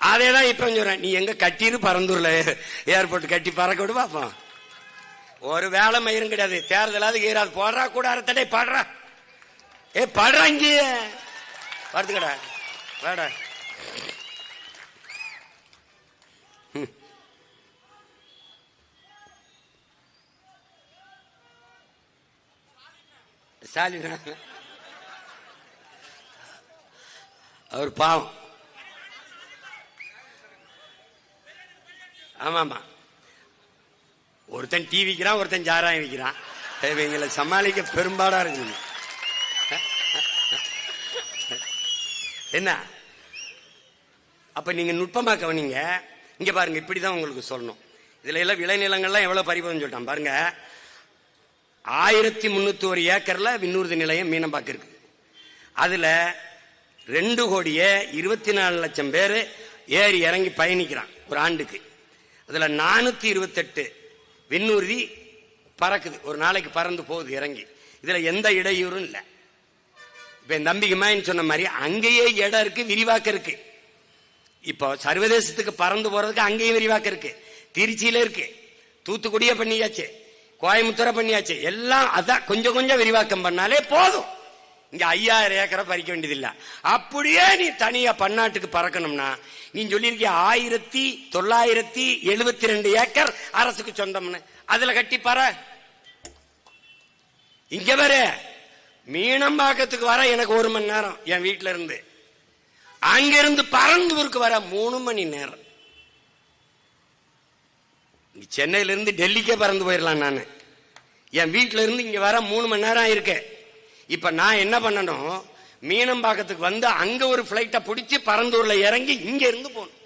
அதே தான் இப்ப சொல்றேன். நீ எங்க கட்டிரு பரந்தூரில் ஏர்போர்ட் கட்டி பறக்க விடு பாப்போம். ஒரு வேலை மயிரும் கிடையாது. தேர்தலாவது கீராது போடுறா கூட அறத்தடை பாடுறா. ஏ பாடுறா இங்கேயே. படுத்துக்கடா. வாடா. ம். அவர் பாவம். ஆமாமா. ஒருத்தன் டீ விற்கிறான் ஒருத்தன் சாராயம் விற்கிறான் இவங்களை சமாளிக்க பெரும்பாடா இருக்கு என்ன? அப்ப நீங்க நுட்பமா கவனிங்க இங்க பாருங்க இப்படிதான் உங்களுக்கு சொல்லணும். இதுல எல்லாம் விளைநிலங்கள்லாம் எவ்வளவு பறிப்பதுன்னு சொல்லிட்டான். பாருங்க. ஆயிரத்தி முன்னூத்தி ஒரு ஏக்கர்ல விண்ணூர்தி நிலையம் மீனம்பாக்கு இருக்கு அதுல ரெண்டு கோடியே இருபத்தி நாலு லட்சம் பேர் ஏறி இறங்கி பயணிக்கிறான் ஒரு ஆண்டுக்கு. அதில் நானூத்தி இருபத்தெட்டு விண்ணூர்தி பறக்குது. ஒரு நாளைக்கு பறந்து போகுது இறங்கி. இதுல எந்த இடையூறும் இல்லை. இப்ப என் தம்பிக்கு மாயின்னு சொன்ன மாதிரி அங்கேயே இடம் இருக்கு விரிவாக்கம் இருக்கு. இப்போ சர்வதேசத்துக்கு பறந்து போறதுக்கு அங்கேயும் விரிவாக்கம் இருக்கு. திருச்சியில இருக்கு. தூத்துக்குடியே பண்ணியாச்சு. கோயம்புத்தூரை பண்ணியாச்சு. எல்லாம் அதான் கொஞ்சம் கொஞ்சம் விரிவாக்கம் பண்ணாலே போதும். இங்க ஐயாயிரம் ஏக்கரை பறிக்க வேண்டியதில்லை. அப்படியே நீ தனியா பன்னாட்டுக்கு பறக்கணும்னா நீ சொல்லியிருக்கிய ஆயிரத்தி தொள்ளாயிரத்தி எழுபத்தி ரெண்டு ஏக்கர் அரசுக்கு சொந்தம்னு. அதுல கட்டி பற இங்க வர மீனம்பாக்கத்துக்கு வர எனக்கு ஒரு மணி நேரம் என் வீட்டுல இருந்து. அங்கிருந்து பரந்தூருக்கு வர மூணு மணி நேரம். சென்னையில இருந்து டெல்லிக்கே பறந்து போயிடலாம் நான். என் வீட்டுல இருந்து இங்க வர மூணு மணி நேரம் இருக்கேன் இப்ப நான் என்ன பண்ணணும்? மீனம்பாக்கத்துக்கு வந்து அங்க ஒரு பிளைட்டை பிடிச்சி பரந்தூர்ல இறங்கி இங்க இருந்து போகணும்.